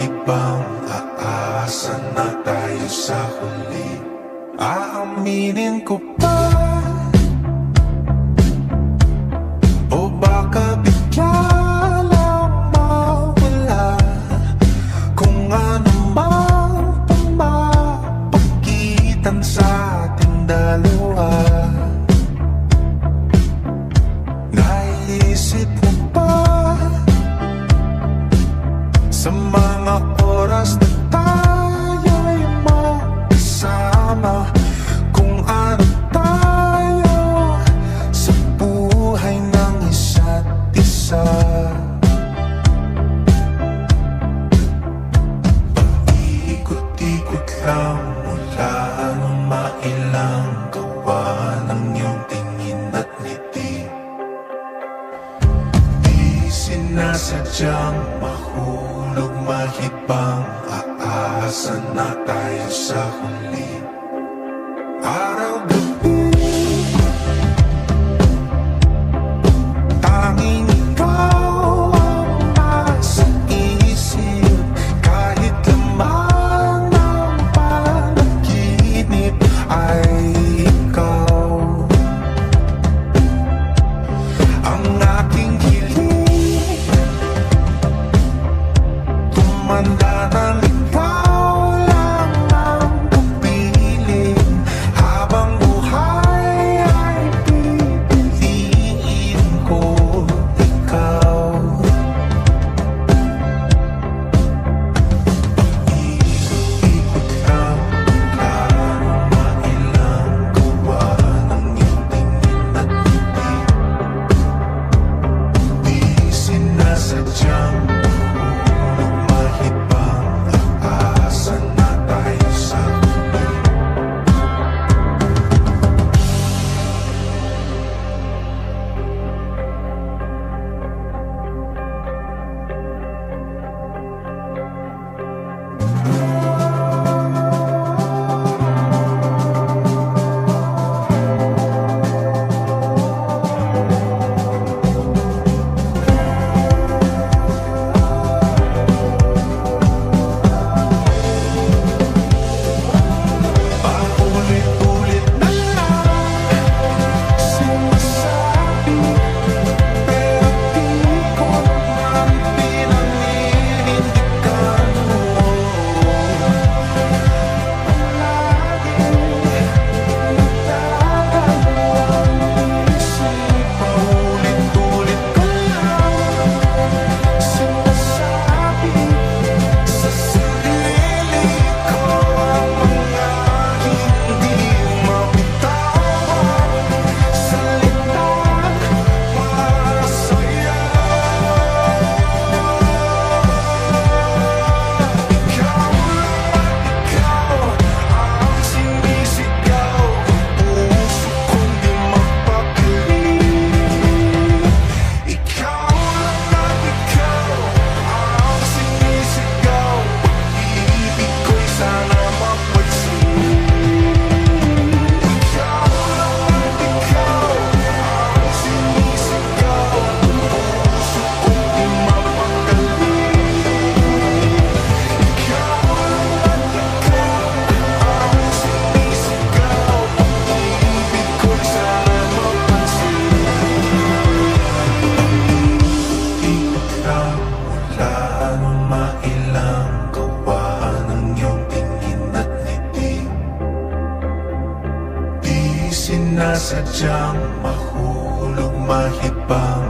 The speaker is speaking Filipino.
ibang aasa na tayo sa huli. Aaminin ko ang gawa ng iyong tingin at ngiti. Di sinasadyang mahulog mahibang Aasan na tayo sa huli. sinasadyang mahulog mahibang